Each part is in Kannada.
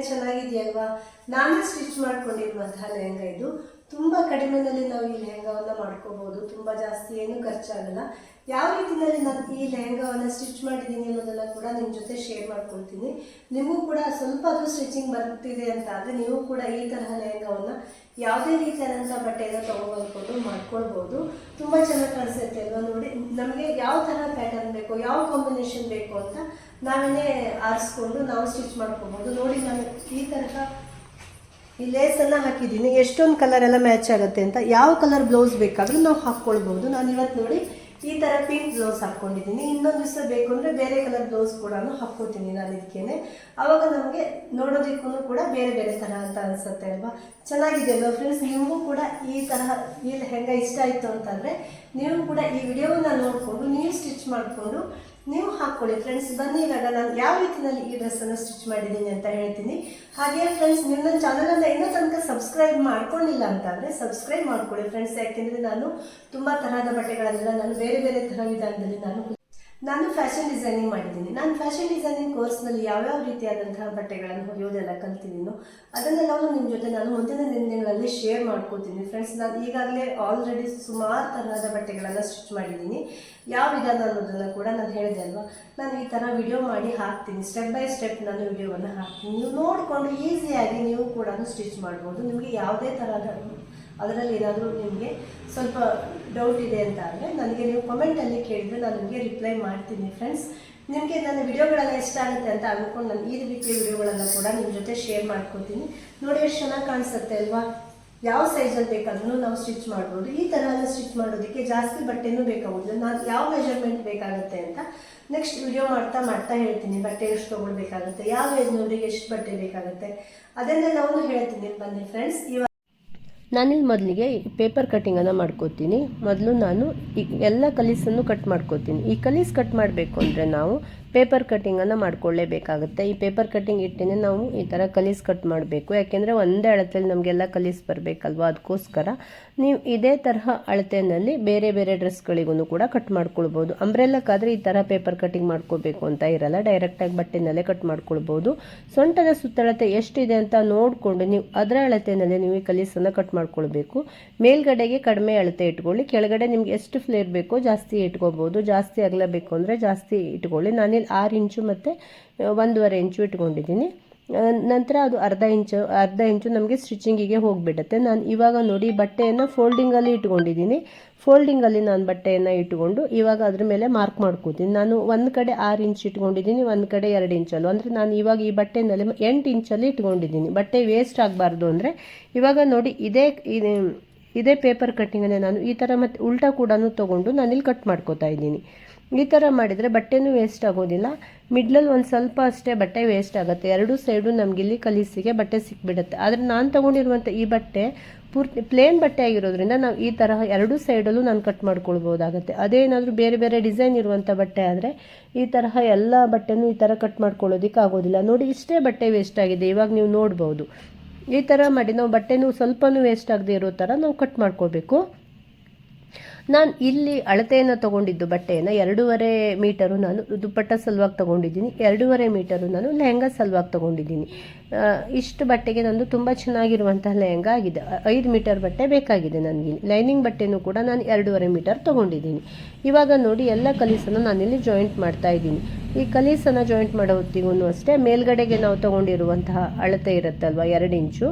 ಚೆನ್ನಾಗಿದೆಯಲ್ವಾ? ನಾನು ಸ್ಟಿಚ್ ಮಾಡ್ಕೊಂಡಿರುವಂತಹ ಲೆಹಂಗಾ ಇದು. ತುಂಬ ಕಡಿಮೆನಲ್ಲಿ ನಾವು ಈ ಲೆಹಂಗಾವನ್ನ ಮಾಡ್ಕೋಬಹುದು. ತುಂಬ ಜಾಸ್ತಿ ಏನು ಖರ್ಚಾಗಲ್ಲ. ಯಾವ ರೀತಿಯಲ್ಲಿ ನಾನು ಈ ಲೆಹಂಗಾವನ್ನ ಸ್ಟಿಚ್ ಮಾಡಿದ್ದೀನಿ ಅನ್ನೋದನ್ನ ಕೂಡ ನಿಮ್ಮ ಜೊತೆ ಶೇರ್ ಮಾಡ್ಕೊಳ್ತೀನಿ. ನಿಮಗೂ ಕೂಡ ಸ್ವಲ್ಪ ಅದು ಸ್ಟಿಚಿಂಗ್ ಬರ್ತಿದೆ ಅಂತ ಆದರೆ ನೀವು ಕೂಡ ಈ ತರಹ ಲೆಹಂಗಾವನ್ನ ಯಾವುದೇ ರೀತಿಯಾದಂಥ ಬಟ್ಟೆನ ತೊಗೊಬಂದ್ಕೊಂಡು ಮಾಡ್ಕೊಳ್ಬೋದು ತುಂಬ ಚೆನ್ನಾಗಿ ಕಾಣಿಸುತ್ತೆ ಅಲ್ವಾ ನೋಡಿ. ನಮಗೆ ಯಾವ ಥರ ಪ್ಯಾಟರ್ನ್ ಬೇಕು, ಯಾವ ಕಾಂಬಿನೇಷನ್ ಬೇಕು ಅಂತ ನಾವೇನೇ ಆರಿಸ್ಕೊಂಡು ನಾವು ಸ್ಟಿಚ್ ಮಾಡ್ಕೊಬೋದು ನೋಡಿ ನಾನು ಈ ತರಹ ಈ ಲೇಸನ್ನು ಹಾಕಿದ್ದೀನಿ ಎಷ್ಟೊಂದು ಕಲರ್ ಎಲ್ಲ ಮ್ಯಾಚ್ ಆಗುತ್ತೆ ಅಂತ ಯಾವ ಕಲರ್ ಬ್ಲೌಸ್ ಬೇಕಾದರೂ ನಾವು ಹಾಕ್ಕೊಳ್ಬೋದು ನಾನು ಇವತ್ತು ನೋಡಿ ಈ ಥರ ಪಿಂಕ್ ಬ್ಲೌಸ್ ಹಾಕ್ಕೊಂಡಿದ್ದೀನಿ. ಇನ್ನೊಂದು ದಿವಸ ಬೇಕು ಅಂದರೆ ಬೇರೆ ಕಲರ್ ಬ್ಲೌಸ್ ಕೂಡ ಹಾಕ್ಕೋತೀನಿ ನಾನು ಇದಕ್ಕೇನೆ ಆವಾಗ ನಮಗೆ ನೋಡೋದಕ್ಕೂ ಕೂಡ ಬೇರೆ ಬೇರೆ ಥರ ಅಂತ ಅನಿಸುತ್ತೆ ಅಲ್ವಾ? ಚೆನ್ನಾಗಿದೆ ಅಲ್ವಾ ಫ್ರೆಂಡ್ಸ್ ನಿಮಗೂ ಕೂಡ ಈ ತರಹ ಇಲ್ಲಿ ಹೆಂಗೆ ಇಷ್ಟ ಆಯಿತು ಅಂತಂದರೆ ನೀವು ಕೂಡ ಈ ವಿಡಿಯೋನ ನೋಡಿಕೊಂಡು, ನೀವು ಸ್ಟಿಚ್ ಮಾಡಿಕೊಂಡು ನೀವು ಹಾಕ್ಕೊಳ್ಳಿ ಫ್ರೆಂಡ್ಸ್ ಬನ್ನಿ ಇವಾಗ. ನಾನು ಯಾವ ರೀತಿಯಲ್ಲಿ ಈ ಡ್ರೆಸ್ಸನ್ನು ಸ್ಟಿಚ್ ಮಾಡಿದ್ದೀನಿ ಅಂತ ಹೇಳ್ತೀನಿ. ಹಾಗೆ ಫ್ರೆಂಡ್ಸ್ ನಿಮ್ಮ ನನ್ನ ಚಾನಲನ್ನು ಇನ್ನೂ ತನಕ ಸಬ್ಸ್ಕ್ರೈಬ್ ಮಾಡ್ಕೊಂಡಿಲ್ಲ ಅಂತಂದರೆ ಸಬ್ಸ್ಕ್ರೈಬ್ ಮಾಡ್ಕೊಳ್ಳಿ. ಫ್ರೆಂಡ್ಸ್ ಯಾಕೆಂದರೆ ನಾನು ತುಂಬ ತರಹದ ಬಟ್ಟೆಗಳನ್ನೆಲ್ಲ ನಾನು ಬೇರೆ ಬೇರೆ ತರಹ ವಿಧಾನದಲ್ಲಿ ನಾನು ನಾನು ಫ್ಯಾಷನ್ ಡಿಸೈನಿಂಗ್ ಮಾಡಿದ್ದೀನಿ. ನಾನು ಫ್ಯಾಷನ್ ಡಿಸೈನಿಂಗ್ ಕೋರ್ಸ್ನಲ್ಲಿ ಯಾವ್ಯಾವ ರೀತಿಯಾದಂತಹ ಬಟ್ಟೆಗಳನ್ನು ಹೊಲಿಯೋದೆಲ್ಲ ಕಲ್ತಿದ್ದೀನೋ ಅದನ್ನೆಲ್ಲವೂ ನಿಮ್ಮ ಜೊತೆ ನಾನು ಮುಂದಿನ ದಿನಗಳಲ್ಲಿ ಶೇರ್ ಮಾಡ್ಕೋತೀನಿ. ಫ್ರೆಂಡ್ಸ್ ನಾನು ಈಗಾಗಲೇ ಆಲ್ರೆಡಿ ಸುಮಾರು ತರಹದ ಬಟ್ಟೆಗಳನ್ನು ಸ್ಟಿಚ್ ಮಾಡಿದ್ದೀನಿ. ಯಾವ ವಿಧಾನ ಅನ್ನೋದನ್ನು ಕೂಡ ನಾನು ಹೇಳಿದೆ ಅಲ್ವಾ? ನಾನು ಈ ಥರ ವಿಡಿಯೋ ಮಾಡಿ ಹಾಕ್ತೀನಿ. ಸ್ಟೆಪ್ ಬೈ ಸ್ಟೆಪ್ ನಾನು ವಿಡಿಯೋವನ್ನು ಹಾಕ್ತೀನಿ. ನೀವು ನೋಡಿಕೊಂಡು ಈಸಿಯಾಗಿ ನೀವು ಕೂಡ ಸ್ಟಿಚ್ ಮಾಡ್ಬೋದು. ನಿಮಗೆ ಯಾವುದೇ ಥರದ ಅದರಲ್ಲಿ ಏನಾದರೂ ನಿಮಗೆ ಸ್ವಲ್ಪ ಡೌಟ್ ಇದೆ ಅಂತ ಅಂದರೆ ನನಗೆ ನೀವು ಕಮೆಂಟಲ್ಲಿ ಕೇಳಿದ್ರೆ ನಾನು ನಿಮಗೆ ರಿಪ್ಲೈ ಮಾಡ್ತೀನಿ ಫ್ರೆಂಡ್ಸ್ ನಿಮಗೆ ನನ್ನ ವಿಡಿಯೋಗಳೆಲ್ಲ ಇಷ್ಟ ಆಗುತ್ತೆ ಅಂತ ಅಂದ್ಕೊಂಡು ನಾನು ಈ ರೀತಿಯ ವಿಡಿಯೋಗಳನ್ನು ಕೂಡ ನಿಮ್ಮ ಜೊತೆ ಶೇರ್ ಮಾಡ್ಕೊತೀನಿ. ನೋಡಿ ಎಷ್ಟು ಚೆನ್ನಾಗಿ ಕಾಣಿಸುತ್ತೆ ಅಲ್ವಾ? ಯಾವ ಸೈಜಲ್ಲಿ ಬೇಕಾದ್ರೂ ನಾವು ಸ್ಟಿಚ್ ಮಾಡ್ಬೋದು. ಈ ಥರ ಸ್ಟಿಚ್ ಮಾಡೋದಕ್ಕೆ ಜಾಸ್ತಿ ಬಟ್ಟೆನೂ ಬೇಕಾಗೋದಿಲ್ಲ. ನಾನು ಯಾವ ಮೆಜರ್ಮೆಂಟ್ ಬೇಕಾಗುತ್ತೆ ಅಂತ ನೆಕ್ಸ್ಟ್ ವಿಡಿಯೋ ಮಾಡ್ತಾ ಮಾಡ್ತಾ ಹೇಳ್ತೀನಿ. ಬಟ್ಟೆ ಎಷ್ಟು ತೊಗೊಳ್ಬೇಕಾಗುತ್ತೆ, ಯಾವ ಏಜ್ನವರಿಗೆ ಎಷ್ಟು ಬಟ್ಟೆ ಬೇಕಾಗುತ್ತೆ. ಅದನ್ನೆಲ್ಲವನ್ನು ಹೇಳ್ತೀನಿ. ಬನ್ನಿ ಫ್ರೆಂಡ್ಸ್ ಇವಾಗ ನಾನಿಲ್ಲಿ ಮೊದಲಿಗೆ ಪೇಪರ್ ಕಟ್ಟಿಂಗನ್ನು ಮಾಡ್ಕೋತೀನಿ. ಮೊದಲು ನಾನು ಈ ಎಲ್ಲ ಕಲೀಸನ್ನು ಕಟ್ ಮಾಡ್ಕೋತೀನಿ. ಈ ಕಲೀಸ್ ಕಟ್ ಮಾಡಬೇಕು ಅಂದರೆ ನಾವು ಪೇಪರ್ ಕಟ್ಟಿಂಗನ್ನು ಮಾಡ್ಕೊಳ್ಳೇಬೇಕಾಗುತ್ತೆ. ಈ ಪೇಪರ್ ಕಟ್ಟಿಂಗ್ ಇಟ್ಟೇ ನಾವು ಈ ಥರ ಕಲೀಸ್ ಕಟ್ ಮಾಡಬೇಕು. ಯಾಕೆಂದರೆ ಒಂದೇ ಅಳತೆಯಲ್ಲಿ ನಮಗೆಲ್ಲ ಕಲೀಸ್ ಬರಬೇಕಲ್ವ ಅದಕ್ಕೋಸ್ಕರ ನೀವು ಇದೇ ತರಹ ಅಳತೆಯಲ್ಲಿ ಬೇರೆ ಬೇರೆ ಡ್ರೆಸ್ಗಳಿಗೂ ಕೂಡ ಕಟ್ ಮಾಡ್ಕೊಳ್ಬೋದು. ಅಂಬ್ರೆಲ್ಲಕ್ಕಾದರೆ ಈ ಥರ ಪೇಪರ್ ಕಟ್ಟಿಂಗ್ ಮಾಡ್ಕೋಬೇಕು ಅಂತ ಇರಲ್ಲ. ಡೈರೆಕ್ಟಾಗಿ ಬಟ್ಟೆನಲ್ಲೇ ಕಟ್ ಮಾಡ್ಕೊಳ್ಬೋದು. ಸೊಂಟದ ಸುತ್ತಳತೆ ಎಷ್ಟಿದೆ ಅಂತ ನೋಡಿಕೊಂಡು ನೀವು ಅದರ ಅಳತೆಯಲ್ಲಿ ನೀವು ಈ ಕಲೀಸನ್ನು ಕಟ್ ಮಾಡ್ಕೊಳ್ಬೇಕು. ಮೇಲ್ಗಡೆಗೆ ಕಡಿಮೆ ಅಳತೆ ಇಟ್ಕೊಳ್ಳಿ. ಕೆಳಗಡೆ ನಿಮ್ಗೆ ಎಷ್ಟು ಫ್ಲೇರ್ ಬೇಕೋ ಜಾಸ್ತಿ ಇಟ್ಕೋಬಹುದು ಜಾಸ್ತಿ ಅಗಲಬೇಕು ಅಂದರೆ ಜಾಸ್ತಿ ಇಟ್ಕೊಳ್ಳಿ. ನಾನಿಲ್ಲಿ ಆರು ಇಂಚು ಮತ್ತು, ಒಂದೂವರೆ ಇಂಚು ಇಟ್ಕೊಂಡಿದ್ದೀನಿ. ನಂತರ ಅದು ಅರ್ಧ ಇಂಚು ಅರ್ಧ ಇಂಚು ನಮಗೆ ಸ್ಟಿಚಿಂಗಿಗೆ ಹೋಗಿಬಿಡುತ್ತೆ. ನಾನು ಇವಾಗ ನೋಡಿ ಬಟ್ಟೆಯನ್ನು ಫೋಲ್ಡಿಂಗಲ್ಲಿ ಇಟ್ಕೊಂಡಿದ್ದೀನಿ. ಫೋಲ್ಡಿಂಗಲ್ಲಿ ನಾನು ಬಟ್ಟೆಯನ್ನು ಇಟ್ಕೊಂಡು ಇವಾಗ ಅದ್ರ ಮೇಲೆ ಮಾರ್ಕ್ ಮಾಡ್ಕೋತೀನಿ. ನಾನು ಒಂದು ಕಡೆ ಆರು ಇಂಚ್ ಇಟ್ಕೊಂಡಿದ್ದೀನಿ, ಒಂದು ಕಡೆ ಎರಡು ಇಂಚಲ್ಲೂ. ಅಂದರೆ ನಾನು ಇವಾಗ ಈ ಬಟ್ಟೆನಲ್ಲಿ ಎಂಟು ಇಂಚಲ್ಲಿ ಇಟ್ಕೊಂಡಿದ್ದೀನಿ. ಬಟ್ಟೆ ವೇಸ್ಟ್ ಆಗಬಾರ್ದು ಅಂದರೆ ಇವಾಗ ನೋಡಿ ಇದೇ ಇದೇ- ಪೇಪರ್ ಕಟ್ಟಿಂಗನ್ನು ನಾನು ಈ ಥರ ಮತ್ತು ಉಲ್ಟಾ ಕೂಡ ತೊಗೊಂಡು ನಾನಿಲ್ಲಿ ಕಟ್ ಮಾಡ್ಕೋತಾ ಇದ್ದೀನಿ. ಈ ಥರ ಮಾಡಿದರೆ ಬಟ್ಟೆನೂ ವೇಸ್ಟ್ ಆಗೋದಿಲ್ಲ. ಮಿಡ್ಲಲ್ಲಿ ಒಂದು ಸ್ವಲ್ಪ ಅಷ್ಟೇ ಬಟ್ಟೆ ವೇಸ್ಟ್ ಆಗುತ್ತೆ. ಎರಡೂ ಸೈಡು ನಮಗಿಲ್ಲಿ ಕಲಿಸಿಗೆ ಬಟ್ಟೆ ಸಿಕ್ಬಿಡುತ್ತೆ. ಆದರೆ ನಾನು ತೊಗೊಂಡಿರುವಂಥ ಈ ಬಟ್ಟೆ ಪೂರ್ತಿ ಪ್ಲೇನ್ ಬಟ್ಟೆ ಆಗಿರೋದ್ರಿಂದ ನಾವು ಈ ತರಹ ಎರಡೂ ಸೈಡಲ್ಲೂ ನಾನು ಕಟ್ ಮಾಡ್ಕೊಳ್ಬೋದಾಗುತ್ತೆ. ಅದೇನಾದರೂ ಬೇರೆ ಬೇರೆ ಡಿಸೈನ್ ಇರುವಂಥ ಬಟ್ಟೆ ಆದರೆ ಈ ತರಹ ಎಲ್ಲ ಬಟ್ಟೆನೂ ಈ ಥರ ಕಟ್ ಮಾಡ್ಕೊಳ್ಳೋದಕ್ಕೆ ಆಗೋದಿಲ್ಲ ನೋಡಿ ಇಷ್ಟೇ ಬಟ್ಟೆ ವೇಸ್ಟ್ ಆಗಿದೆ. ಇವಾಗ ನೀವು ನೋಡ್ಬೋದು. ಈ ಥರ ಮಾಡಿ. ನಾವು ಬಟ್ಟೆನೂ ಸ್ವಲ್ಪನೂ ವೇಸ್ಟ್ ಆಗದೆ ಇರೋ ಥರ ನಾವು ಕಟ್ ಮಾಡ್ಕೋಬೇಕು. ನಾನು ಇಲ್ಲಿ ಅಳತೆಯನ್ನು ತೊಗೊಂಡಿದ್ದು ಬಟ್ಟೆಯನ್ನು ಎರಡೂವರೆ ಮೀಟರು ನಾನು ದುಪ್ಪಟ್ಟ ಸಲುವಾಗಿ ತೊಗೊಂಡಿದ್ದೀನಿ. ಎರಡೂವರೆ ಮೀಟರು ನಾನು ಲೆಹಂಗಾ ಸಲುವಾಗಿ ತೊಗೊಂಡಿದ್ದೀನಿ. ಇಷ್ಟು ಬಟ್ಟೆಗೆ ನಂದು ತುಂಬ ಚೆನ್ನಾಗಿರುವಂತಹ ಲೆಹಂಗಾ ಆಗಿದೆ. ಐದು ಮೀಟರ್ ಬಟ್ಟೆ ಬೇಕಾಗಿದೆ ನನಗೆ. ಲೈನಿಂಗ್ ಬಟ್ಟೆನೂ ಕೂಡ ನಾನು ಎರಡೂವರೆ ಮೀಟರ್ ತೊಗೊಂಡಿದ್ದೀನಿ. ಇವಾಗ ನೋಡಿ ಎಲ್ಲ ಕಲೀಸನ್ನು ನಾನಿಲ್ಲಿ ಜಾಯಿಂಟ್ ಮಾಡ್ತಾ ಇದ್ದೀನಿ. ಈ ಕಲೀಸನ್ನು ಜಾಯಿಂಟ್ ಮಾಡೋ ಹೊತ್ತಿಗೂ ಅಷ್ಟೇ, ಮೇಲ್ಗಡೆಗೆ ನಾವು ತಗೊಂಡಿರುವಂತಹ ಅಳತೆ ಇರುತ್ತಲ್ವ, ಎರಡು ಇಂಚು,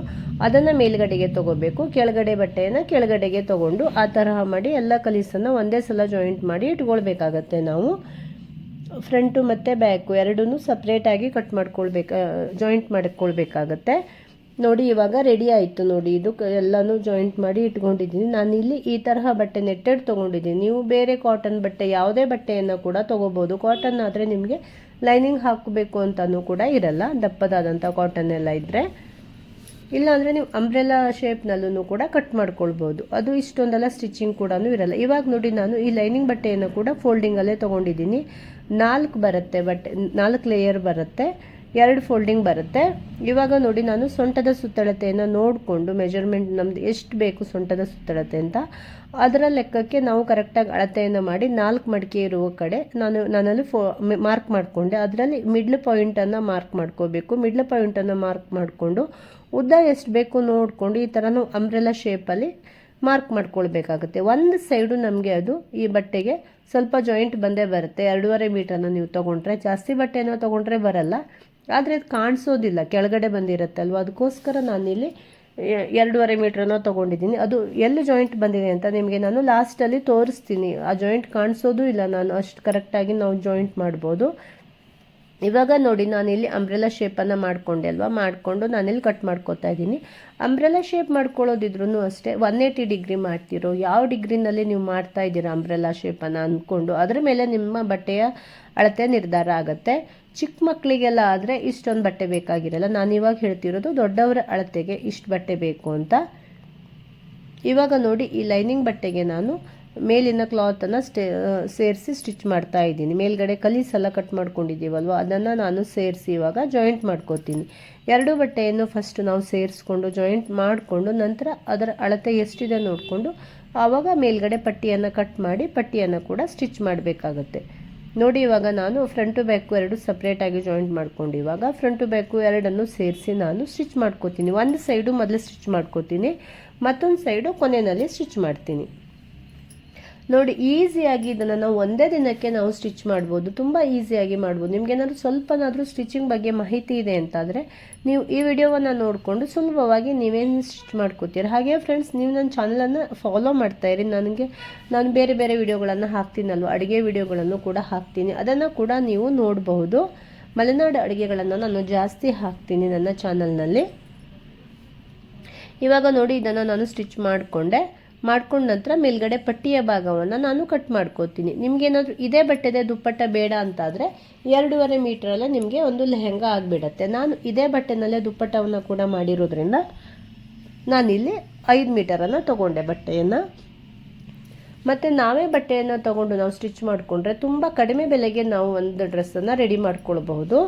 ಅದನ್ನು ಮೇಲ್ಗಡೆಗೆ ತಗೋಬೇಕು, ಕೆಳಗಡೆ ಬಟ್ಟೆಯನ್ನು ಕೆಳಗಡೆಗೆ ತಗೊಂಡು ಆ ತರಹ ಮಾಡಿ ಎಲ್ಲ ಕಲೀಸನ್ನು ಒಂದೇ ಸಲ ಜಾಯಿಂಟ್ ಮಾಡಿ ಇಟ್ಕೊಳ್ಬೇಕಾಗತ್ತೆ ನಾವು. ಫ್ರಂಟು ಮತ್ತು ಬ್ಯಾಕು ಎರಡೂ ಸಪ್ರೇಟಾಗಿ ಕಟ್ ಮಾಡ್ಕೊಳ್ಬೇಕು ಜಾಯಿಂಟ್ ಮಾಡ್ಕೊಳ್ಬೇಕಾಗತ್ತೆ. ನೋಡಿ, ಇವಾಗ ರೆಡಿ ಆಯಿತು ನೋಡಿ. ಇದು ಎಲ್ಲನೂ ಜಾಯಿಂಟ್ ಮಾಡಿ ಇಟ್ಕೊಂಡಿದ್ದೀನಿ. ನಾನು ಇಲ್ಲಿ ಈ ತರಹ ಬಟ್ಟೆ ನೆಟ್ಟೆಡ್ ತೊಗೊಂಡಿದ್ದೀನಿ. ನೀವು ಬೇರೆ ಕಾಟನ್ ಬಟ್ಟೆ, ಯಾವುದೇ ಬಟ್ಟೆಯನ್ನು ಕೂಡ ತೊಗೋಬೋದು. ಕಾಟನ್ ಆದರೆ ನಿಮಗೆ ಲೈನಿಂಗ್ ಹಾಕಬೇಕು ಅಂತಲೂ ಕೂಡ ಇರಲ್ಲ. ದಪ್ಪದಾದಂಥ ಕಾಟನ್ ಎಲ್ಲ ಇದ್ದರೆ ಇಲ್ಲಾಂದರೆ ನೀವು ಅಂಬ್ರೆಲಾ ಶೇಪ್ನಲ್ಲೂ ಕೂಡ ಕಟ್ ಮಾಡ್ಕೊಳ್ಬೋದು. ಅದು ಇಷ್ಟೊಂದೆಲ್ಲ ಸ್ಟಿಚಿಂಗ್ ಕೂಡ ಇರಲ್ಲ. ಇವಾಗ ನೋಡಿ, ನಾನು ಈ ಲೈನಿಂಗ್ ಬಟ್ಟೆಯನ್ನು ಕೂಡ ಫೋಲ್ಡಿಂಗಲ್ಲೇ ತೊಗೊಂಡಿದ್ದೀನಿ. ನಾಲ್ಕು ಬರುತ್ತೆ ಬಟ್ಟೆ, ನಾಲ್ಕು ಲೇಯರ್ ಬರುತ್ತೆ. ಎರಡು ಫೋಲ್ಡಿಂಗ್ ಬರುತ್ತೆ. ಇವಾಗ ನೋಡಿ ನಾನು ಸೊಂಟದ ಸುತ್ತಳತೆಯನ್ನು ನೋಡಿಕೊಂಡು ಮೆಜರ್ಮೆಂಟ್ ನಮ್ದು ಎಷ್ಟು ಬೇಕು ಸೊಂಟದ ಸುತ್ತಳತೆ ಅಂತ. ಅದರ ಲೆಕ್ಕಕ್ಕೆ ನಾವು ಕರೆಕ್ಟಾಗಿ ಅಳತೆಯನ್ನು ಮಾಡಿ ನಾಲ್ಕು ಮಡಿಕೆ ಇರುವ ಕಡೆ ನಾನು, ನಾನಲ್ಲಿ ಫೋ ಮಾರ್ಕ್ ಮಾಡಿಕೊಂಡೆ. ಅದರಲ್ಲಿ ಮಿಡ್ಲ್ ಪಾಯಿಂಟನ್ನು ಮಾರ್ಕ್ ಮಾಡ್ಕೋಬೇಕು. ಮಿಡ್ಲ್ ಪಾಯಿಂಟನ್ನು ಮಾರ್ಕ್ ಮಾಡಿಕೊಂಡು ಉದ್ದ ಎಷ್ಟು ಬೇಕು ನೋಡಿಕೊಂಡು ಈ ಥರ ನಾವು ಅಂಬ್ರೆಲಾ ಶೇಪಲ್ಲಿ ಮಾರ್ಕ್ ಮಾಡ್ಕೊಳ್ಬೇಕಾಗುತ್ತೆ. ಒಂದು ಸೈಡು ನಮಗೆ ಅದು ಈ ಬಟ್ಟೆಗೆ ಸ್ವಲ್ಪ ಜಾಯಿಂಟ್ ಬಂದೇ ಬರುತ್ತೆ. ಎರಡೂವರೆ ಮೀಟರ್ನ ನೀವು ತೊಗೊಂಡ್ರೆ. ಜಾಸ್ತಿ ಬಟ್ಟೆನೋ ತೊಗೊಂಡ್ರೆ ಬರಲ್ಲ. ಆದರೆ ಅದು ಕಾಣಿಸೋದಿಲ್ಲ. ಕೆಳಗಡೆ ಬಂದಿರುತ್ತಲ್ವ? ಅದಕ್ಕೋಸ್ಕರ ನಾನಿಲ್ಲಿ ಎರಡೂವರೆ ಮೀಟ್ರನ್ನ ತೊಗೊಂಡಿದ್ದೀನಿ. ಅದು ಎಲ್ಲಿ ಜಾಯಿಂಟ್ ಬಂದಿದೆ ಅಂತ ನಿಮಗೆ ನಾನು ಲಾಸ್ಟಲ್ಲಿ ತೋರಿಸ್ತೀನಿ. ಆ ಜಾಯಿಂಟ್ ಕಾಣಿಸೋದು ಇಲ್ಲ ನಾನು. ಅಷ್ಟು ಕರೆಕ್ಟಾಗಿ ನಾವು ಜಾಯಿಂಟ್ ಮಾಡ್ಬೋದು. ಇವಾಗ ನೋಡಿ, ನಾನಿಲ್ಲಿ ಅಂಬ್ರೆಲಾ ಶೇಪನ್ನು ಮಾಡಿಕೊಂಡೆ ಅಲ್ವಾ? ಮಾಡಿಕೊಂಡು ನಾನಿಲ್ಲಿ ಕಟ್ ಮಾಡ್ಕೊತಾ ಇದ್ದೀನಿ. ಅಂಬ್ರೆಲಾ ಶೇಪ್ ಮಾಡ್ಕೊಳ್ಳೋದಿದ್ರೂ ಅಷ್ಟೇ ಒನ್ ಏಯ್ಟಿ ಡಿಗ್ರಿ ಮಾಡ್ತಿರೋ, ಯಾವ ಡಿಗ್ರಿನಲ್ಲಿ ನೀವು ಮಾಡ್ತಾ ಇದ್ದೀರಾ ಅಂಬ್ರೆಲಾ ಶೇಪನ್ನು ಅಂದ್ಕೊಂಡು ಅದರ ಮೇಲೆ ನಿಮ್ಮ ಬಟ್ಟೆಯ ಅಳತೆ ನಿರ್ಧಾರ ಆಗುತ್ತೆ. ಚಿಕ್ಕ ಮಕ್ಕಳಿಗೆಲ್ಲ ಆದರೆ ಇಷ್ಟೊಂದು ಬಟ್ಟೆ ಬೇಕಾಗಿರಲ್ಲ. ನಾನು ಇವಾಗ ಹೇಳ್ತಿರೋದು ದೊಡ್ಡವರ ಅಳತೆಗೆ ಇಷ್ಟು ಬಟ್ಟೆ ಬೇಕು ಅಂತ. ಇವಾಗ ನೋಡಿ ಈ ಲೈನಿಂಗ್ ಬಟ್ಟೆಗೆ ನಾನು ಮೇಲಿನ ಕ್ಲಾತನ್ನು ಸ್ಟೇ, ಸೇರಿಸಿ ಸ್ಟಿಚ್ ಮಾಡ್ತಾ ಇದ್ದೀನಿ. ಮೇಲ್ಗಡೆ ಕಲೀಸೆಲ್ಲ ಕಟ್ ಮಾಡ್ಕೊಂಡಿದ್ದೀವಲ್ವ? ಅದನ್ನು ನಾನು ಸೇರಿಸಿ ಇವಾಗ ಜಾಯಿಂಟ್ ಮಾಡ್ಕೋತೀನಿ. ಎರಡು ಬಟ್ಟೆಯನ್ನು ಫಸ್ಟ್ ನಾವು ಸೇರಿಸ್ಕೊಂಡು ಜಾಯಿಂಟ್ ಮಾಡಿಕೊಂಡು ನಂತರ ಅದರ ಅಳತೆ ಎಷ್ಟಿದೆ ನೋಡಿಕೊಂಡು ಆವಾಗ ಮೇಲ್ಗಡೆ ಪಟ್ಟಿಯನ್ನು ಕಟ್ ಮಾಡಿ ಪಟ್ಟಿಯನ್ನು ಕೂಡ ಸ್ಟಿಚ್ ಮಾಡಬೇಕಾಗತ್ತೆ. ನೋಡಿ, ಇವಾಗ ನಾನು ಫ್ರಂಟ್ ಟು ಬ್ಯಾಕು ಎರಡು ಸಪ್ರೇಟಾಗಿ ಜಾಯಿಂಟ್ ಮಾಡ್ಕೊಂಡು, ಇವಾಗ ಟು ಬ್ಯಾಕು ಎರಡನ್ನು ಸೇರಿಸಿ ನಾನು ಸ್ಟಿಚ್ ಮಾಡ್ಕೋತೀನಿ. ಒಂದು ಸೈಡು ಮೊದಲು ಸ್ಟಿಚ್ ಮಾಡ್ಕೋತೀನಿ, ಮತ್ತೊಂದು ಸೈಡು ಕೊನೆಯಲ್ಲಿ ಸ್ಟಿಚ್ ಮಾಡ್ತೀನಿ. ನೋಡಿ ಈಸಿಯಾಗಿ ಇದನ್ನು ನಾವು ಒಂದೇ ದಿನಕ್ಕೆ ನಾವು ಸ್ಟಿಚ್ ಮಾಡ್ಬೋದು. ತುಂಬ ಈಸಿಯಾಗಿ ಮಾಡ್ಬೋದು. ನಿಮ್ಗೇನಾದ್ರು ಸ್ವಲ್ಪನಾದರೂ ಸ್ಟಿಚಿಂಗ್ ಬಗ್ಗೆ ಮಾಹಿತಿ ಇದೆ ಅಂತಾದರೆ, ನೀವು ಈ ವಿಡಿಯೋವನ್ನು ನೋಡಿಕೊಂಡು ಸುಲಭವಾಗಿ ನೀವೇನು ಸ್ಟಿಚ್ ಮಾಡ್ಕೋತೀರ. ಹಾಗೆ ಫ್ರೆಂಡ್ಸ್ ನೀವು ನನ್ನ ಚಾನಲನ್ನು ಫಾಲೋ ಮಾಡ್ತಾ ಇರಿ. ನನಗೆ, ನಾನು ಬೇರೆ ಬೇರೆ ವಿಡಿಯೋಗಳನ್ನು ಹಾಕ್ತೀನಲ್ವ? ಅಡುಗೆ ವಿಡಿಯೋಗಳನ್ನು ಕೂಡ ಹಾಕ್ತೀನಿ. ಅದನ್ನು ಕೂಡ ನೀವು ನೋಡಬಹುದು. ಮಲೆನಾಡು ಅಡುಗೆಗಳನ್ನು ನಾನು ಜಾಸ್ತಿ ಹಾಕ್ತೀನಿ ನನ್ನ ಚಾನಲ್ನಲ್ಲಿ ಇವಾಗ ನೋಡಿ, ಇದನ್ನು ನಾನು ಸ್ಟಿಚ್ ಮಾಡಿಕೊಂಡೆ. ಮಾಡ್ಕೊಂಡ ನಂತರ ಮೇಲ್ಗಡೆ ಪಟ್ಟಿಯ ಭಾಗವನ್ನು ನಾನು ಕಟ್ ಮಾಡ್ಕೋತೀನಿ. ನಿಮಗೇನಾದರೂ ಇದೇ ಬಟ್ಟೆದೆ ದುಪ್ಪಟ್ಟ ಬೇಡ ಅಂತಾದರೆ ಎರಡೂವರೆ ಮೀಟ್ರಲ್ಲೇ ನಿಮಗೆ ಒಂದು ಲೆಹೆಂಗಾ ಆಗಿಬಿಡತ್ತೆ. ನಾನು ಇದೇ ಬಟ್ಟೆನಲ್ಲೇ ದುಪ್ಪಟ್ಟವನ್ನು ಕೂಡ ಮಾಡಿರೋದ್ರಿಂದ ನಾನಿಲ್ಲಿ ಐದು ಮೀಟರನ್ನು ತೊಗೊಂಡೆ ಬಟ್ಟೆಯನ್ನು. ಮತ್ತು ನಾವೇ ಬಟ್ಟೆಯನ್ನು ತೊಗೊಂಡು ನಾವು ಸ್ಟಿಚ್ ಮಾಡಿಕೊಂಡ್ರೆ ತುಂಬ ಕಡಿಮೆ ಬೆಲೆಗೆ ನಾವು ಒಂದು ಡ್ರೆಸ್ಸನ್ನು ರೆಡಿ ಮಾಡ್ಕೊಳ್ಬಹುದು.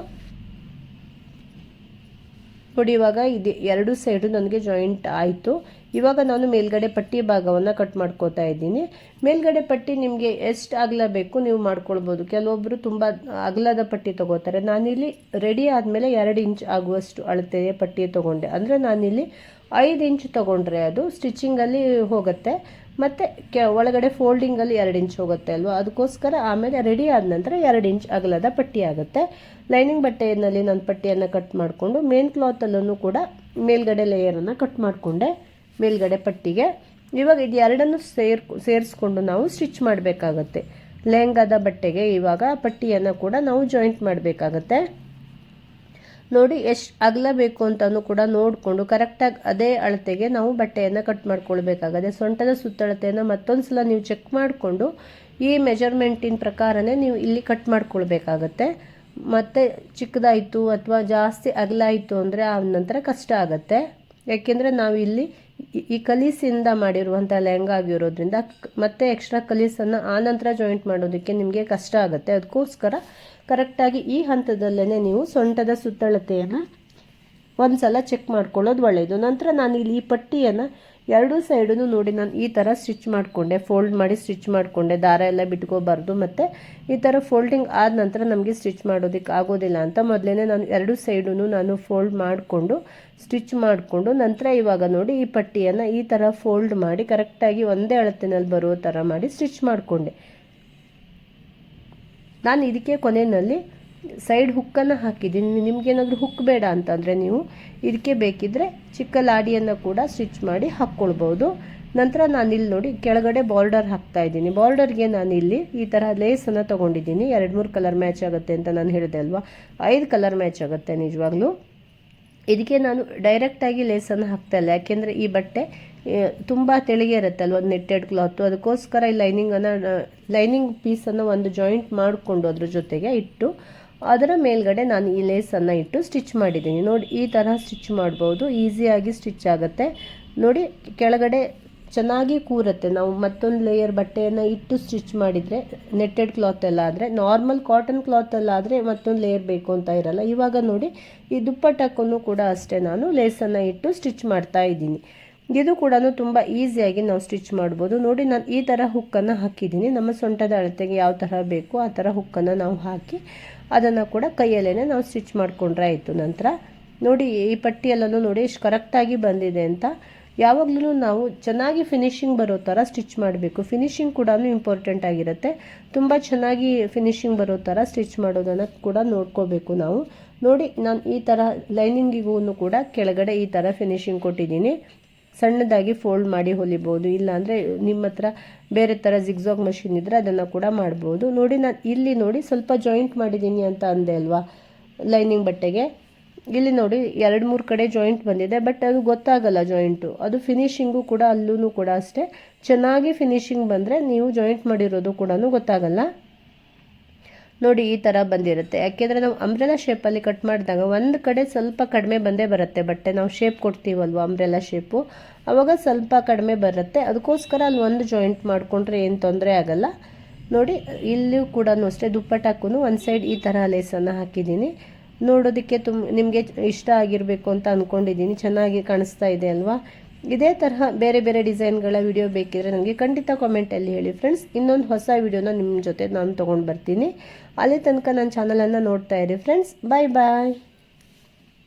ನೋಡಿ ಇವಾಗ ಇದು ಎರಡು ಸೈಡು ನನಗೆ ಜಾಯಿಂಟ್ ಆಯಿತು. ಇವಾಗ ನಾನು ಮೇಲ್ಗಡೆ ಪಟ್ಟಿ ಭಾಗವನ್ನು ಕಟ್ ಮಾಡ್ಕೋತಾ ಇದ್ದೀನಿ. ಮೇಲ್ಗಡೆ ಪಟ್ಟಿ ನಿಮಗೆ ಎಷ್ಟು ಅಗಲ ಬೇಕು ನೀವು ಮಾಡ್ಕೊಳ್ಬೋದು. ಕೆಲವೊಬ್ಬರು ತುಂಬ ಅಗಲದ ಪಟ್ಟಿ ತೊಗೋತಾರೆ. ನಾನಿಲ್ಲಿ ರೆಡಿ ಆದಮೇಲೆ ಎರಡು ಇಂಚ್ ಆಗುವಷ್ಟು ಅಳತೆಯ ಪಟ್ಟಿ ತೊಗೊಂಡೆ. ಅಂದರೆ ನಾನಿಲ್ಲಿ ಐದು ಇಂಚ್ ತೊಗೊಂಡ್ರೆ ಅದು ಸ್ಟಿಚಿಂಗಲ್ಲಿ ಹೋಗುತ್ತೆ. ಮತ್ತು ಕೆ, ಒಳಗಡೆ ಫೋಲ್ಡಿಂಗಲ್ಲಿ ಎರಡು ಇಂಚ್ ಹೋಗುತ್ತೆ ಅಲ್ವಾ? ಅದಕ್ಕೋಸ್ಕರ ಆಮೇಲೆ ರೆಡಿ ಆದ ನಂತರ ಎರಡು ಇಂಚ್ ಅಗಲದ ಪಟ್ಟಿ ಆಗುತ್ತೆ. ಲೈನಿಂಗ್ ಬಟ್ಟೆಯಲ್ಲಿ ನಾನು ಪಟ್ಟಿಯನ್ನು ಕಟ್ ಮಾಡಿಕೊಂಡು ಮೇನ್ ಕ್ಲಾತಲ್ಲೂ ಕೂಡ ಮೇಲ್ಗಡೆ ಲೇಯರನ್ನು ಕಟ್ ಮಾಡಿಕೊಂಡೆ. ಮೇಲ್ಗಡೆ ಪಟ್ಟಿಗೆ. ಇವಾಗ ಇದು ಎರಡನ್ನು ಸೇರ್ ಸೇರಿಸ್ಕೊಂಡು ನಾವು ಸ್ಟಿಚ್ ಮಾಡಬೇಕಾಗತ್ತೆ. ಲೆಹಂಗಾದ ಬಟ್ಟೆಗೆ ಇವಾಗ ಪಟ್ಟಿಯನ್ನು ಕೂಡ ನಾವು ಜಾಯಿಂಟ್ ಮಾಡಬೇಕಾಗತ್ತೆ. ನೋಡಿ ಎಷ್ಟು ಅಗಲ ಬೇಕು ಅಂತಲೂ ಕೂಡ ನೋಡಿಕೊಂಡು ಕರೆಕ್ಟಾಗಿ ಅದೇ ಅಳತೆಗೆ ನಾವು ಬಟ್ಟೆಯನ್ನು ಕಟ್ ಮಾಡ್ಕೊಳ್ಬೇಕಾಗತ್ತೆ. ಸೊಂಟದ ಸುತ್ತಳತೆಯನ್ನು ಮತ್ತೊಂದು ಸಲ ನೀವು ಚೆಕ್ ಮಾಡಿಕೊಂಡು ಈ ಮೆಜರ್ಮೆಂಟಿನ ಪ್ರಕಾರನೇ ನೀವು ಇಲ್ಲಿ ಕಟ್ ಮಾಡ್ಕೊಳ್ಬೇಕಾಗತ್ತೆ. ಮತ್ತು ಚಿಕ್ಕದಾಯಿತು ಅಥವಾ ಜಾಸ್ತಿ ಅಗಲ ಆಯಿತು ಅಂದರೆ ಆ ನಂತರ ಕಷ್ಟ ಆಗುತ್ತೆ. ಯಾಕೆಂದರೆ ನಾವು ಇಲ್ಲಿ ಈ- ಕಲೀಸಿಂದ ಮಾಡಿರುವಂಥ ಲೆಹಂಗಾ ಆಗಿರೋದ್ರಿಂದ ಮತ್ತೆ ಎಕ್ಸ್ಟ್ರಾ ಕಲೀಸನ್ನು ಆ ನಂತರ ಜಾಯಿಂಟ್ ಮಾಡೋದಕ್ಕೆ ನಿಮಗೆ ಕಷ್ಟ ಆಗುತ್ತೆ. ಅದಕ್ಕೋಸ್ಕರ ಕರೆಕ್ಟಾಗಿ ಈ ಹಂತದಲ್ಲೇ ನೀವು ಸೊಂಟದ ಸುತ್ತಳತೆಯನ್ನು ಒಂದು ಸಲ ಚೆಕ್ ಮಾಡ್ಕೊಳ್ಳೋದು ಒಳ್ಳೆಯದು ನಂತರ ನಾನು ಇಲ್ಲಿ ಈ ಪಟ್ಟಿಯನ್ನು ಎರಡೂ ಸೈಡೂ ನೋಡಿ ನಾನು ಈ ಥರ ಸ್ಟಿಚ್ ಮಾಡಿಕೊಂಡೆ, ಫೋಲ್ಡ್ ಮಾಡಿ ಸ್ಟಿಚ್ ಮಾಡಿಕೊಂಡೆ, ದಾರ ಎಲ್ಲ ಬಿಟ್ಕೋಬಾರ್ದು ಮತ್ತು ಈ ಥರ ಫೋಲ್ಡಿಂಗ್ ಆದ ನಂತರ ನಮಗೆ ಸ್ಟಿಚ್ ಮಾಡೋದಕ್ಕೆ ಆಗೋದಿಲ್ಲ ಅಂತ ಮೊದಲೇ ನಾನು ಎರಡೂ ಸೈಡೂ ನಾನು ಫೋಲ್ಡ್ ಮಾಡಿಕೊಂಡು, ಸ್ಟಿಚ್ ಮಾಡಿಕೊಂಡು ನಂತರ ಇವಾಗ ನೋಡಿ ಈ ಪಟ್ಟಿಯನ್ನು ಈ ಥರ ಫೋಲ್ಡ್ ಮಾಡಿ ಕರೆಕ್ಟಾಗಿ ಒಂದೇ ಅಳತಿನಲ್ಲಿ ಬರೋ ಥರ ಮಾಡಿ ಸ್ಟಿಚ್ ಮಾಡಿಕೊಂಡೆ. ನಾನು ಇದಕ್ಕೆ ಕೊನೆಯಲ್ಲಿ ಸೈಡ್ ಹುಕ್ಕನ್ನು ಹಾಕಿದ್ದೀನಿ ನಿಮಗೇನಾದರೂ ಹುಕ್ ಬೇಡ ಅಂತಂದರೆ ನೀವು ಇದಕ್ಕೆ ಬೇಕಿದ್ದರೆ ಚಿಕ್ಕ ಲಾಡಿಯನ್ನು ಕೂಡ ಸ್ಟಿಚ್ ಮಾಡಿ ಹಾಕ್ಕೊಳ್ಬೋದು. ನಂತರ ನಾನು ಇಲ್ಲಿ ನೋಡಿ ಕೆಳಗಡೆ ಬಾರ್ಡರ್ ಹಾಕ್ತಾ ಇದ್ದೀನಿ. ಬಾರ್ಡರ್ಗೆ ಇಲ್ಲಿ ಈ ಥರ ಲೇಸನ್ನು ತೊಗೊಂಡಿದ್ದೀನಿ. ಎರಡು ಮೂರು ಕಲರ್ ಮ್ಯಾಚ್ ಆಗುತ್ತೆ ಅಂತ ನಾನು ಹೇಳಿದೆ ಅಲ್ವಾ? ಐದು ಕಲರ್ ಮ್ಯಾಚ್ ಆಗುತ್ತೆ ನಿಜವಾಗ್ಲೂ. ಇದಕ್ಕೆ ನಾನು ಡೈರೆಕ್ಟಾಗಿ ಲೇಸನ್ನು ಹಾಕ್ತಾ ಇಲ್ಲ. ಯಾಕೆಂದರೆ ಈ ಬಟ್ಟೆ ತುಂಬ ತೆಳಿಗೆ ಇರುತ್ತೆ ಅಲ್ವ? Netted cloth. ಅದಕ್ಕೋಸ್ಕರ ಈ ಲೈನಿಂಗನ್ನು ಲೈನಿಂಗ್ ಪೀಸನ್ನು ಒಂದು ಜಾಯಿಂಟ್ ಮಾಡಿಕೊಂಡು ಅದ್ರ ಜೊತೆಗೆ ಇಟ್ಟು ಅದರ ಮೇಲ್ಗಡೆ ನಾನು ಈ ಲೇಸನ್ನು ಇಟ್ಟು ಸ್ಟಿಚ್ ಮಾಡಿದ್ದೀನಿ. ನೋಡಿ, ಈ ಥರ ಸ್ಟಿಚ್ ಮಾಡ್ಬೋದು. ಈಸಿಯಾಗಿ ಸ್ಟಿಚ್ ಆಗುತ್ತೆ. ನೋಡಿ, ಕೆಳಗಡೆ ಚೆನ್ನಾಗಿ ಕೂರುತ್ತೆ. ನಾವು ಮತ್ತೊಂದು ಲೇಯರ್ ಬಟ್ಟೆಯನ್ನು ಇಟ್ಟು ಸ್ಟಿಚ್ ಮಾಡಿದರೆ ನೆಟ್ಟೆಡ್ ಕ್ಲಾತ್ ಎಲ್ಲ ಆದರೆ ನಾರ್ಮಲ್ ಕಾಟನ್ ಕ್ಲಾತ್ ಎಲ್ಲ ಆದರೆ ಮತ್ತೊಂದು ಲೇಯರ್ ಬೇಕು ಅಂತ ಇರಲ್ಲ. ಇವಾಗ ನೋಡಿ, ಈ ದುಪ್ಪಟ್ಟಕ್ಕೂ ಕೂಡ ಅಷ್ಟೇ ನಾನು ಲೇಸನ್ನು ಇಟ್ಟು ಸ್ಟಿಚ್ ಮಾಡ್ತಾ ಇದ್ದೀನಿ. ಇದು ಕೂಡ ತುಂಬ ಈಸಿಯಾಗಿ ನಾವು ಸ್ಟಿಚ್ ಮಾಡ್ಬೋದು. ನೋಡಿ, ನಾನು ಈ ಥರ ಹುಕ್ಕನ್ನು ಹಾಕಿದ್ದೀನಿ. ನಮ್ಮ ಸೊಂಟದ ಅಳತೆಗೆ ಯಾವ ಥರ ಬೇಕು ಆ ಥರ ಹುಕ್ಕನ್ನು ನಾವು ಹಾಕಿ ಅದನ್ನು ಕೂಡ ಕೈಯಲ್ಲೇ ನಾವು ಸ್ಟಿಚ್ ಮಾಡಿಕೊಂಡ್ರೆ ಆಯಿತು. ನಂತರ ನೋಡಿ, ಈ ಪಟ್ಟಿಯಲ್ಲೂ ನೋಡಿ, ಎಷ್ಟು ಕರೆಕ್ಟಾಗಿ ಬಂದಿದೆ ಅಂತ. ಯಾವಾಗಲೂ ನಾವು ಚೆನ್ನಾಗಿ ಫಿನಿಶಿಂಗ್ ಬರೋ ಥರ ಸ್ಟಿಚ್ ಮಾಡಬೇಕು. ಫಿನಿಶಿಂಗ್ ಕೂಡ ಇಂಪಾರ್ಟೆಂಟ್ ಆಗಿರುತ್ತೆ. ತುಂಬ ಚೆನ್ನಾಗಿ ಫಿನಿಶಿಂಗ್ ಬರೋ ಥರ ಸ್ಟಿಚ್ ಮಾಡೋದನ್ನು ಕೂಡ ನೋಡ್ಕೋಬೇಕು ನಾವು. ನೋಡಿ, ನಾನು ಈ ಥರ ಲೈನಿಂಗಿಗೂ ಕೂಡ ಕೆಳಗಡೆ ಈ ಥರ ಫಿನಿಶಿಂಗ್ ಕೊಟ್ಟಿದ್ದೀನಿ. ಸಣ್ಣದಾಗಿ ಫೋಲ್ಡ್ ಮಾಡಿ ಹೊಲಿಬೋದು. ಇಲ್ಲಾಂದರೆ ನಿಮ್ಮ ಹತ್ರ ಬೇರೆ ಥರ ಜಿಗ್ಜಾಗ್ ಮಷಿನ್ ಇದ್ದರೆ ಅದನ್ನು ಕೂಡ ಮಾಡ್ಬೋದು. ನೋಡಿ ನಾನು ಇಲ್ಲಿ ನೋಡಿ ಸ್ವಲ್ಪ ಜಾಯಿಂಟ್ ಮಾಡಿದ್ದೀನಿ ಅಂತ ಅಂದೆ ಅಲ್ವಾ? ಲೈನಿಂಗ್ ಬಟ್ಟೆಗೆ. ಇಲ್ಲಿ ನೋಡಿ ಎರಡು ಮೂರು ಕಡೆ ಜಾಯಿಂಟ್ ಬಂದಿದೆ ಬಟ್ ಅದು ಗೊತ್ತಾಗಲ್ಲ ಜಾಯಿಂಟು ಅದು ಫಿನಿಶಿಂಗು ಕೂಡ ಅಲ್ಲೂ ಕೂಡ ಅಷ್ಟೇ. ಚೆನ್ನಾಗಿ ಫಿನಿಶಿಂಗ್ ಬಂದರೆ ನೀವು ಜಾಯಿಂಟ್ ಮಾಡಿರೋದು ಕೂಡ ಗೊತ್ತಾಗಲ್ಲ. ನೋಡಿ ಈ ಥರ ಬಂದಿರುತ್ತೆ. ಯಾಕೆಂದರೆ ನಾವು ಅಂಬ್ರೆಲಾ ಶೇಪಲ್ಲಿ ಕಟ್ ಮಾಡಿದಾಗ ಒಂದು ಕಡೆ ಸ್ವಲ್ಪ ಕಡಿಮೆ ಬಂದೇ ಬರುತ್ತೆ. ಬಟ್ಟೆ ನಾವು ಶೇಪ್ ಕೊಡ್ತೀವಲ್ವ ಅಂಬ್ರೆಲಾ ಶೇಪು ಆವಾಗ ಸ್ವಲ್ಪ ಕಡಿಮೆ ಬರುತ್ತೆ. ಅದಕ್ಕೋಸ್ಕರ ಅಲ್ಲಿ ಒಂದು ಜಾಯಿಂಟ್ ಮಾಡಿಕೊಂಡ್ರೆ ಏನು ತೊಂದರೆ ಆಗಲ್ಲ. ನೋಡಿ, ಇಲ್ಲಿಯೂ ಕೂಡ ಅಷ್ಟೇ ದುಪ್ಪಟ್ಟಾಕೂ ಒಂದು ಸೈಡ್ ಈ ಥರ ಲೇಸನ್ನು ಹಾಕಿದ್ದೀನಿ. ನೋಡೋದಕ್ಕೆ ತುಂಬ ನಿಮಗೆ ಇಷ್ಟ ಆಗಿರಬೇಕು ಅಂತ ಅಂದ್ಕೊಂಡಿದ್ದೀನಿ ಚೆನ್ನಾಗಿ ಕಾಣಿಸ್ತಾ ಇದೆ ಅಲ್ವಾ? ಇದೇ ತರಹ ಬೇರೆ ಬೇರೆ ಡಿಸೈನ್ಗಳ ವಿಡಿಯೋ ಬೇಕಿದ್ರೆ ನನಗೆ ಖಂಡಿತ ಕಾಮೆಂಟಲ್ಲಿ ಹೇಳಿ ಫ್ರೆಂಡ್ಸ್ ಇನ್ನೊಂದು ಹೊಸ ವಿಡಿಯೋನ ನಿಮ್ಮ ಜೊತೆ ನಾನು ತೊಗೊಂಡು ಬರ್ತೀನಿ. ಅಲ್ಲಿ ತನಕ ನನ್ನ ಚಾನಲನ್ನು ನೋಡ್ತಾ ಇರಿ ಫ್ರೆಂಡ್ಸ್ ಬಾಯ್ ಬಾಯ್